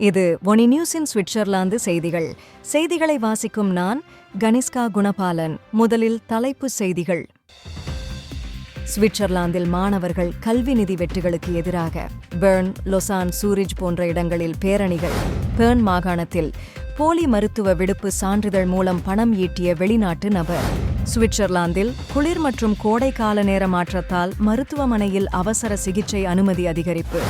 இது ஒனி நியூஸின் சுவிட்சர்லாந்து செய்திகள். செய்திகளை வாசிக்கும் நான் கனிஷ்கா குணபாலன். முதலில் தலைப்புச் செய்திகள். சுவிட்சர்லாந்தில் மாணவர்கள் கல்வி நிதி வெட்டுகளுக்கு எதிராக. பெர்ன் லொசான் சூரிஜ் போன்ற இடங்களில் பேரணிகள். பெர்ன் மாகாணத்தில் போலி மருத்துவ விடுப்பு சான்றிதழ் மூலம் பணம் ஈட்டிய வெளிநாட்டு நபர். சுவிட்சர்லாந்தில் குளிர் மற்றும் கோடை கால நேர மாற்றத்தால் மருத்துவமனையில் அவசர சிகிச்சை அனுமதி அதிகரிப்பு.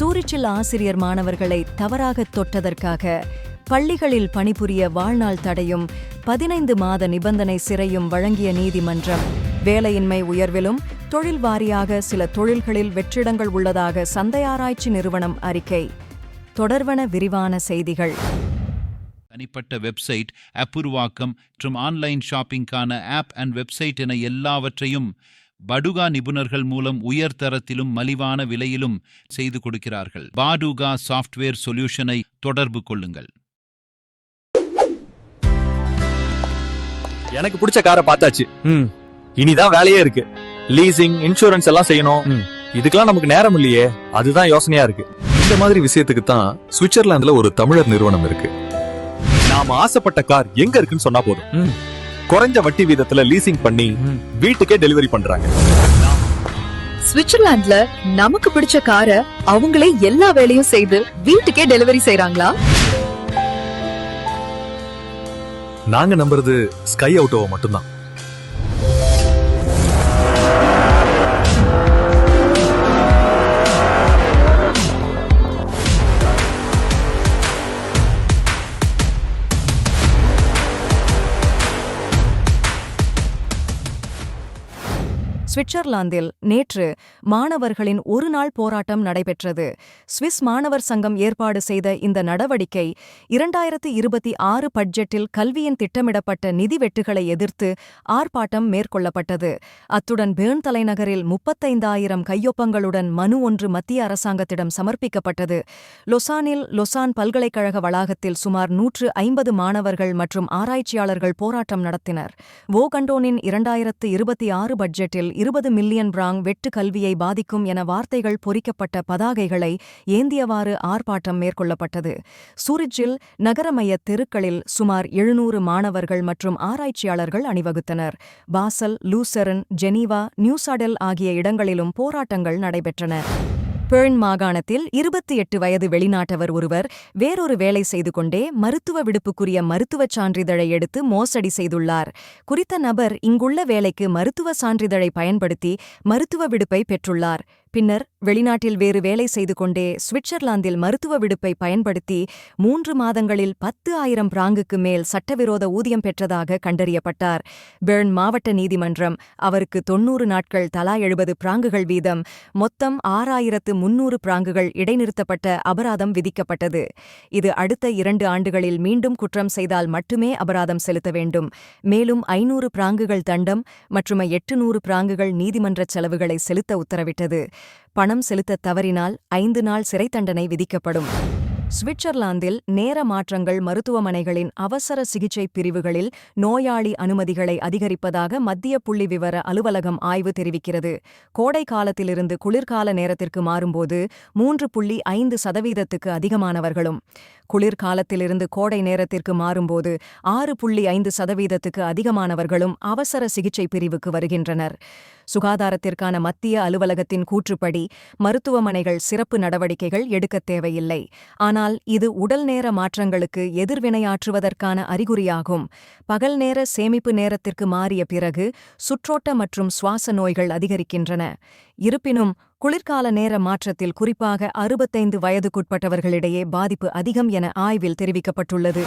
சூரிச்சில் ஆசிரியர் மாணவர்களை தவறாக தொட்டதற்காக பள்ளிகளில் பணிபுரிய வாழ்நாள் தடையும் பதினைந்து மாத நிபந்தனை சிறையும் வழங்கிய நீதிமன்றம். வேலையின்மை உயர்விலும் தொழில் வாரியாக சில தொழில்களில் வெற்றிடங்கள் உள்ளதாக சந்தை ஆராய்ச்சி நிறுவனம் அறிக்கை. தொடர்வன விரிவான செய்திகள். தனிப்பட்ட வெப்சைட் ஆப் உருவாக்கம் மற்றும் ஆன்லைன் ஷாப்பிங்கான ஆப் அண்ட் வெப்சைட் என எல்லாவற்றையும் படுகா நிபுணர்கள் மூலம் உயர் தரத்திலும் மலிவான விலையிலும் செய்து கொடுக்கிறார்கள். பாடுகா சாஃப்ட்வேர் சொல்யூஷனை தொடர்பு கொள்ளுங்கள். எனக்கு பிடிச்ச காரை பார்த்தாச்சு. ம். இனிதான் வேலையே இருக்கு. லீசிங் இன்சூரன்ஸ் எல்லாம் செய்யணும். ம், இதுக்கெல்லாம் நமக்கு நேரம் இல்லையே. அதுதான் யோசனையா இருக்கு. இந்த மாதிரி விஷயத்துக்கு தான் சுவிட்சர்லாந்துல ஒரு தமிழர் நிறுவனம் இருக்கு. நாம ஆசைப்பட்ட கார் எங்க இருக்குன்னு சொன்னா போதும். குறைஞ்ச வட்டி வீதத்துல லீசிங் பண்ணி. வீட்டுக்கே டெலிவரி பண்றாங்க சுவிட்சர்லாந்துல நமக்கு பிடிச்ச காரை அவங்களே எல்லா வேலையும் செய்து வீட்டுக்கே டெலிவரி செய்றாங்களா நாங்க நம்புறது ஸ்கை அவுட்டோவை மட்டும்தான் சுவிட்சர்லாந்தில் நேற்று மாணவர்களின் ஒரு நாள் போராட்டம் நடைபெற்றது. சுவிஸ் மாணவர் சங்கம் ஏற்பாடு செய்த இந்த நடவடிக்கை இரண்டாயிரத்தி இருபத்தி ஆறு பட்ஜெட்டில் கல்வியின் திட்டமிடப்பட்ட நிதி வெட்டுகளை எதிர்த்து ஆர்ப்பாட்டம் மேற்கொள்ளப்பட்டது. அத்துடன் பேர்ன் தலைநகரில் முப்பத்தைந்தாயிரம் கையொப்பங்களுடன் மனு ஒன்று மத்திய அரசாங்கத்திடம் சமர்ப்பிக்கப்பட்டது. லொசானில் லொசான் பல்கலைக்கழக வளாகத்தில் சுமார் நூற்று ஐம்பது மாணவர்கள் மற்றும் ஆராய்ச்சியாளர்கள் போராட்டம் நடத்தினர். வோகண்டோனின் இரண்டாயிரத்து இருபத்தி ஆறு பட்ஜெட்டில் இருபது மில்லியன் பிராங் வெட்டு கல்வியை பாதிக்கும் என வார்த்தைகள் பொறிக்கப்பட்ட பதாகைகளை ஏந்தியவாறு ஆர்ப்பாட்டம் மேற்கொள்ளப்பட்டது. சூரிச்சில் நகரமைய தெருக்களில் சுமார் எழுநூறு மாணவர்கள் மற்றும் ஆராய்ச்சியாளர்கள் அணிவகுத்தனர். பாசல் லூசெரன் ஜெனீவா நியூசாடெல் ஆகிய இடங்களிலும் போராட்டங்கள் நடைபெற்றன. பேர்ன் மாகாணத்தில் இருபத்தி எட்டு வயது வெளிநாட்டவர் ஒருவர் வேறொரு வேலை செய்து கொண்டே மருத்துவ விடுப்புக்குரிய மருத்துவச் சான்றிதழை எடுத்து மோசடி செய்துள்ளார். குறித்த நபர் இங்குள்ள வேலைக்கு மருத்துவ சான்றிதழை பயன்படுத்தி மருத்துவ விடுப்பை பெற்றுள்ளார். பின்னர் வெளிநாட்டில் வேறு வேலை செய்து கொண்டே சுவிட்சர்லாந்தில் மருத்துவ விடுப்பை பயன்படுத்தி மூன்று மாதங்களில் பத்து ஆயிரம் பிராங்குக்கு மேல் சட்டவிரோத ஊதியம் பெற்றதாக கண்டறியப்பட்டார். பெர்ன் மாவட்ட நீதிமன்றம் அவருக்கு தொன்னூறு நாட்கள் தலா எழுபது பிராங்குகள் வீதம் மொத்தம் ஆறாயிரத்து முன்னூறு பிராங்குகள் இடைநிறுத்தப்பட்ட அபராதம் விதிக்கப்பட்டது. இது அடுத்த இரண்டு ஆண்டுகளில் மீண்டும் குற்றம் செய்தால் மட்டுமே அபராதம் செலுத்த வேண்டும். மேலும் ஐநூறு பிராங்குகள் தண்டம் மற்றும் எட்டுநூறு பிராங்குகள் நீதிமன்றச் செலவுகளை செலுத்த உத்தரவிட்டது. பணம் செலுத்தத் தவறினால் ஐந்து நாள் சிறை தண்டனை விதிக்கப்படும். சுவிட்சர்லாந்தில் நேர மாற்றங்கள் மருத்துவமனைகளின் அவசர சிகிச்சை பிரிவுகளில் நோயாளி அனுமதிகளை அதிகரிப்பதாக மத்திய புள்ளி விவர அலுவலகம் ஆய்வு தெரிவிக்கிறது. கோடை காலத்திலிருந்து குளிர்கால நேரத்திற்கு மாறும்போது மூன்று புள்ளி ஐந்து சதவீதத்துக்கு அதிகமானவர்களும் குளிர்காலத்திலிருந்து கோடை நேரத்திற்கு மாறும்போது ஆறு புள்ளி ஐந்து சதவீதத்துக்கு அதிகமானவர்களும் அவசர சிகிச்சை பிரிவுக்கு வருகின்றனர். சுகாதாரத்திற்கான மத்திய அலுவலகத்தின் கூற்றுப்படி மருத்துவமனைகள் சிறப்பு நடவடிக்கைகள் எடுக்கத் தேவையில்லை. ஆனால் இது உடல் நேர மாற்றங்களுக்கு எதிர்வினையாற்றுவதற்கான அறிகுறியாகும். பகல் நேர சேமிப்பு நேரத்திற்கு மாறிய பிறகு சுற்றோட்ட மற்றும் சுவாச நோய்கள் அதிகரிக்கின்றன. இருப்பினும் குளிர்கால நேர மாற்றத்தில் குறிப்பாக அறுபத்தைந்து வயதுக்குட்பட்டவர்களிடையே பாதிப்பு அதிகம் என ஆய்வில் தெரிவிக்கப்பட்டுள்ளது.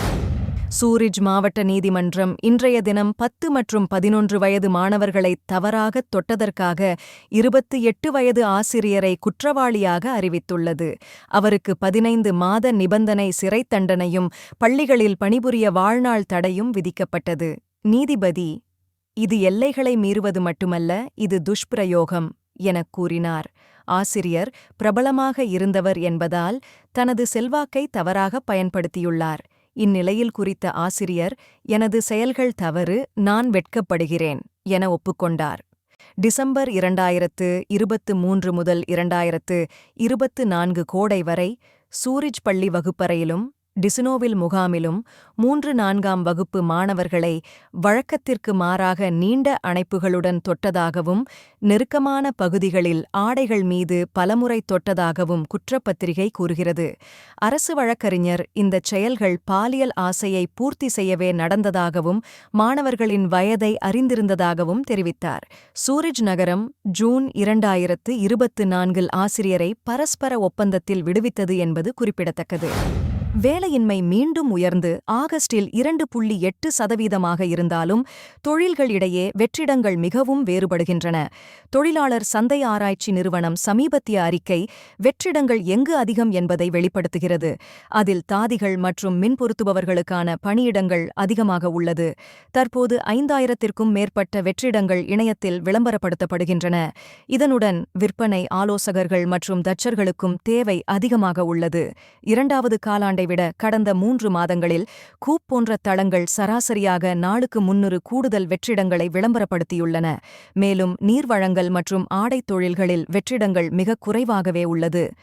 சூரிஜ் மாவட்ட நீதிமன்றம் இன்றைய தினம் பத்து மற்றும் பதினொன்று வயது மாணவர்களை தவறாகத் தொட்டதற்காக இருபத்தி எட்டு வயது ஆசிரியரை குற்றவாளியாக அறிவித்துள்ளது. அவருக்கு பதினைந்து மாத நிபந்தனை சிறைத் தண்டனையும் பள்ளிகளில் பணிபுரிய வாழ்நாள் தடையும் விதிக்கப்பட்டது. நீதிபதி இது எல்லைகளை மீறுவது மட்டுமல்ல இது துஷ்பிரயோகம் எனக் கூறினார். ஆசிரியர் பிரபலமாக இருந்தவர் என்பதால் தனது செல்வாக்கை தவறாக பயன்படுத்தியுள்ளார். இந்நிலையில் குறித்த ஆசிரியர் எனது செயல்கள் தவறு நான் வெட்கப்படுகிறேன் என ஒப்புக்கொண்டார். டிசம்பர் இரண்டாயிரத்து இருபத்து மூன்று முதல் இரண்டாயிரத்து இருபத்து நான்கு கோடை வரை சூரிஜ் பள்ளி வகுப்பறையிலும் டிசினோவில் முகாமிலும் மூன்று நான்காம் வகுப்பு மாணவர்களை வழக்கத்திற்கு மாறாக நீண்ட அணைப்புகளுடன் தொட்டதாகவும் நெருக்கமான பகுதிகளில் ஆடைகள் மீது பலமுறை தொட்டதாகவும் குற்றப்பத்திரிகை கூறுகிறது. அரசு வழக்கறிஞர் இந்தச் செயல்கள் பாலியல் ஆசையை பூர்த்தி செய்யவே நடந்ததாகவும் மாணவர்களின் வயதை அறிந்திருந்ததாகவும் தெரிவித்தார். சூரிஜ் நகரம் ஜூன் இரண்டாயிரத்து இருபத்து நான்கில் ஆசிரியரை பரஸ்பர ஒப்பந்தத்தில் விடுவித்தது என்பது குறிப்பிடத்தக்கது. வேலையின்மை மீண்டும் உயர்ந்து ஆகஸ்டில் இரண்டு புள்ளி எட்டு சதவீதமாக இருந்தாலும் தொழில்களிடையே வெற்றிடங்கள் மிகவும் வேறுபடுகின்றன. தொழிலாளர் சந்தை ஆராய்ச்சி நிறுவனம் சமீபத்திய அறிக்கை வெற்றிடங்கள் எங்கு அதிகம் என்பதை வெளிப்படுத்துகிறது. அதில் தாதிகள் மற்றும் மின்பொருத்துபவர்களுக்கான பணியிடங்கள் அதிகமாக உள்ளது. தற்போது ஐந்தாயிரத்திற்கும் மேற்பட்ட வெற்றிடங்கள் இணையத்தில் விளம்பரப்படுத்தப்படுகின்றன. இதனுடன் விற்பனை ஆலோசகர்கள் மற்றும் தச்சர்களுக்கும் தேவை அதிகமாக உள்ளது. இரண்டாவது காலாண்டை விட கடந்த மூன்று மாதங்களில் கூப் போன்ற தளங்கள் சராசரியாக நாளுக்கு முன்னூறு கூடுதல் வெற்றிடங்களை விளம்பரப்படுத்தியுள்ளன. மேலும் நீர் வழங்கல் மற்றும் ஆடைத் தொழில்களில் வெற்றிடங்கள் மிக குறைவாகவே உள்ளது.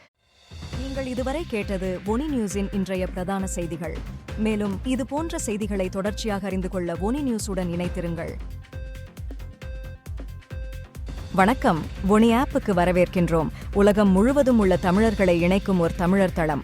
நீங்கள் இதுவரை கேட்டது ஒனி நியூஸின் இன்றைய பிரதான செய்திகள். மேலும் இது போன்ற செய்திகளை தொடர்ச்சியாக அறிந்து கொள்ள ஒனி நியூஸுடன் இணைத்திருங்கள் வணக்கம். ஒனி ஆப்புக்கு வரவேற்கின்றோம். உலகம் முழுவதும் உள்ள தமிழர்களை இணைக்கும் ஒரு தமிழர் தளம்.